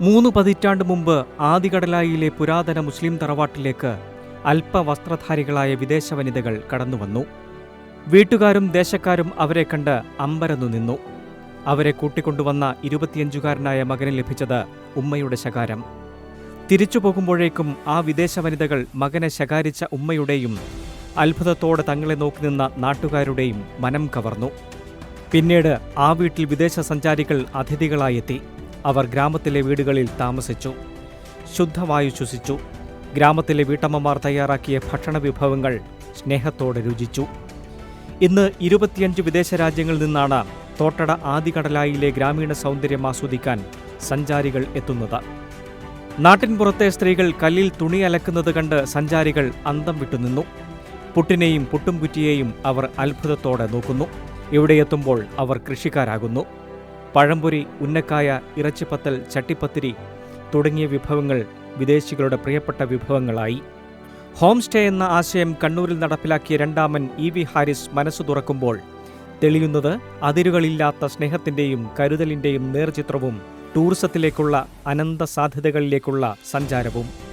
മൂന്ന് പതിറ്റാണ്ട് മുമ്പ് ആദികടലായിലെ പുരാതന മുസ്ലിം തറവാട്ടിലേക്ക് അല്പവസ്ത്രധാരികളായ വിദേശ വനിതകൾ കടന്നുവന്നു. വീട്ടുകാരും ദേശക്കാരും അവരെ കണ്ട് അമ്പരന്നു നിന്നു. അവരെ കൂട്ടിക്കൊണ്ടുവന്ന ഇരുപത്തിയഞ്ചുകാരനായ മകന് ലഭിച്ചത് ഉമ്മയുടെ ശകാരം. തിരിച്ചു പോകുമ്പോഴേക്കും ആ വിദേശ വനിതകൾ മകനെ ശകാരിച്ച ഉമ്മയുടെയും അത്ഭുതത്തോടെ തങ്ങളെ നോക്കി നിന്ന നാട്ടുകാരുടെയും മനം കവർന്നു. പിന്നീട് ആ വീട്ടിൽ വിദേശ സഞ്ചാരികൾ അതിഥികളായെത്തി. അവർ ഗ്രാമത്തിലെ വീടുകളിൽ താമസിച്ചു. ശുദ്ധവായു ശ്വസിച്ചു. ഗ്രാമത്തിലെ വീട്ടമ്മമാർ തയ്യാറാക്കിയ ഭക്ഷണ വിഭവങ്ങൾ സ്നേഹത്തോടെ രുചിച്ചു. ഇന്ന് ഇരുപത്തിയഞ്ച് വിദേശ രാജ്യങ്ങളിൽ നിന്നാണ് തോട്ടട ആദികടലായിലെ ഗ്രാമീണ സൗന്ദര്യം ആസ്വദിക്കാൻ സഞ്ചാരികൾ എത്തുന്നത്. നാട്ടിൻപുറത്തെ സ്ത്രീകൾ കല്ലിൽ തുണി അലക്കുന്നത് കണ്ട് സഞ്ചാരികൾ അന്തം വിട്ടുനിന്നു പുട്ടിനെയും പുട്ടുംകുറ്റിയെയും അവർ അത്ഭുതത്തോടെ നോക്കുന്നു. ഇവിടെ എത്തുമ്പോൾ അവർ കൃഷിക്കാരാകുന്നു. പഴംപൊരി ഉന്നക്കായ ഇറച്ചിപ്പത്തൽ ചട്ടിപ്പത്തിരി തുടങ്ങിയ വിഭവങ്ങൾ വിദേശികളുടെ പ്രിയപ്പെട്ട വിഭവങ്ങളായി. ഹോം സ്റ്റേ എന്ന ആശയം കണ്ണൂരിൽ നടപ്പിലാക്കിയ രണ്ടാമൻ ഇ വി ഹാരിസ് മനസ്സു തുറക്കുമ്പോൾ തെളിയുന്നത് അതിരുകളില്ലാത്ത സ്നേഹത്തിന്റെയും കരുതലിന്റെയും നേർചിത്രവും ടൂറിസത്തിലേക്കുള്ള അനന്ത സാധ്യതകളിലേക്കുള്ള സഞ്ചാരവും.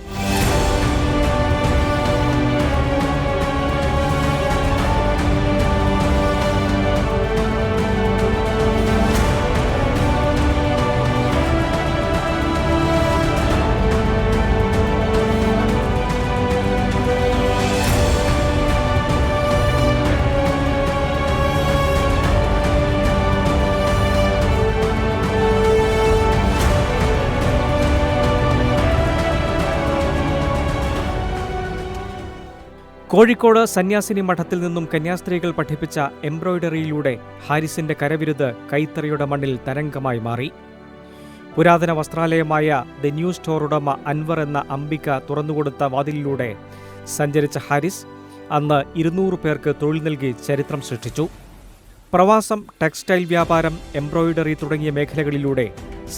കോഴിക്കോട് സന്യാസിനി മഠത്തിൽ നിന്നും കന്യാസ്ത്രീകൾ പഠിപ്പിച്ച എംബ്രോയ്ഡറിയിലൂടെ ഹാരിസിന്റെ കരവിരുത് കൈത്തറിയുടെ മണ്ണിൽ തരംഗമായി മാറി. പുരാതന വസ്ത്രാലയമായ ദ ന്യൂ സ്റ്റോർ ഉടമ അൻവർ എന്ന അംബിക തുറന്നുകൊടുത്ത വാതിലിലൂടെ സഞ്ചരിച്ച ഹാരിസ് അന്ന് ഇരുന്നൂറ് പേർക്ക് തൊഴിൽ നൽകി ചരിത്രം സൃഷ്ടിച്ചു. പ്രവാസം ടെക്സ്റ്റൈൽ വ്യാപാരം എംബ്രോയ്ഡറി തുടങ്ങിയ മേഖലകളിലൂടെ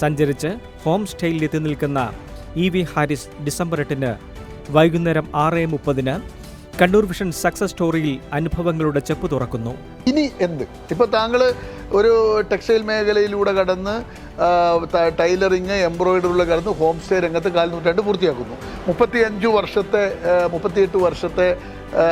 സഞ്ചരിച്ച് ഹോം സ്റ്റൈലിൽ എത്തി നിൽക്കുന്ന ഇ വി ഹാരിസ് ഡിസംബർ എട്ടിന് വൈകുന്നേരം ആറ് മുപ്പതിന് കണ്ണൂർ വിഷൻ സക്സസ് സ്റ്റോറിയിൽ അനുഭവങ്ങളുടെ ചെപ്പ് തുറക്കുന്നു. ഇനി എന്ത്? ഇപ്പോൾ താങ്കൾ ഒരു ടെക്സ്റ്റൈൽ മേഖലയിലൂടെ കടന്ന് ടൈലറിങ് എംബ്രോയിഡറിയിലൂടെ കടന്ന് ഹോം സ്റ്റേ രംഗത്ത് കാൽനൂറ്റാണ്ട് പൂർത്തിയാക്കുന്നു. മുപ്പത്തിയഞ്ച് വർഷത്തെ മുപ്പത്തിയെട്ട് വർഷത്തെ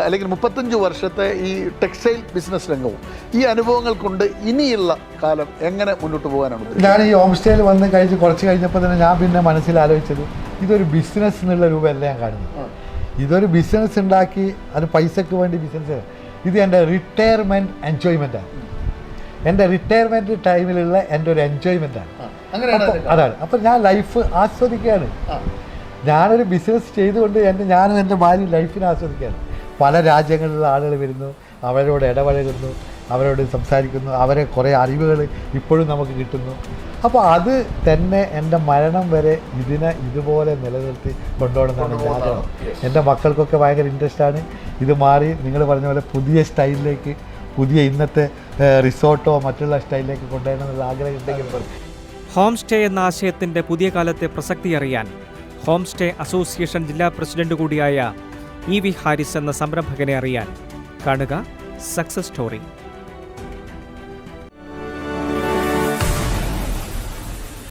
അല്ലെങ്കിൽ മുപ്പത്തഞ്ച് വർഷത്തെ ഈ ടെക്സ്റ്റൈൽ ബിസിനസ് രംഗവും ഈ അനുഭവങ്ങൾ കൊണ്ട് ഇനിയുള്ള കാലം എങ്ങനെ മുന്നോട്ട് പോകാനാണ് ഉദ്ദേശിക്കുന്നത്? ഞാൻ ഈ ഹോം സ്റ്റേയിൽ വന്ന് കഴിച്ച് കുറച്ച് കഴിഞ്ഞപ്പോൾ തന്നെ ഞാൻ പിന്നെ മനസ്സിൽ ആലോചിച്ചത് ഇതൊരു ബിസിനസ് എന്നുള്ള രൂപമല്ല ഞാൻ കാണുന്നത്. ഇതൊരു ബിസിനസ് ഉണ്ടാക്കി അത് പൈസക്ക് വേണ്ടി ബിസിനസ് ഇത് എന്റെ റിട്ടയർമെന്റ് എൻജോയ്മെന്റാണ് എന്റെ റിട്ടയർമെന്റ് ടൈമിലുള്ള എന്റെ ഒരു എൻജോയ്മെന്റാണ് അതാണ്. അപ്പം ഞാൻ ലൈഫ് ആസ്വദിക്കുകയാണ്. ഞാനൊരു ബിസിനസ് ചെയ്തുകൊണ്ട് എന്റെ ഞാനും എന്റെ ഭാര്യ ലൈഫിനെ ആസ്വദിക്കുകയാണ്. പല രാജ്യങ്ങളിലുള്ള ആളുകൾ വരുന്നു അവരോട് ഇടപഴകുന്നു. അവരോട് സംസാരിക്കുന്നു അവരെ കുറേ അറിവുകൾ ഇപ്പോഴും നമുക്ക് കിട്ടുന്നു. അപ്പോൾ അത് തന്നെ എന്റെ മരണം വരെ ഇതിനെ ഇതുപോലെ നിലനിർത്തി കൊണ്ടുപോകണമെന്നാണ് എന്റെ ആഗ്രഹം. എന്റെ മക്കൾക്കൊക്കെ ഭയങ്കര ഇൻട്രസ്റ്റാണ് ഇത് മാറി നിങ്ങൾ പറഞ്ഞ പോലെ പുതിയ സ്റ്റൈലിലേക്ക് പുതിയ ഇന്നത്തെ റിസോർട്ടോ മറ്റുള്ള സ്റ്റൈലിലേക്ക് കൊണ്ടുവരണം എന്നുള്ള ആഗ്രഹം ഉണ്ടെങ്കിൽ ഹോം സ്റ്റേ എന്ന ആശയത്തിന്റെ പുതിയ കാലത്തെ പ്രസക്തി അറിയാൻ ഹോം സ്റ്റേ അസോസിയേഷൻ ജില്ലാ പ്രസിഡന്റ് കൂടിയായ ഇ വി ഹാരിസ് എന്ന സംരംഭകനെ അറിയാൻ കാണുക സക്സസ് സ്റ്റോറി.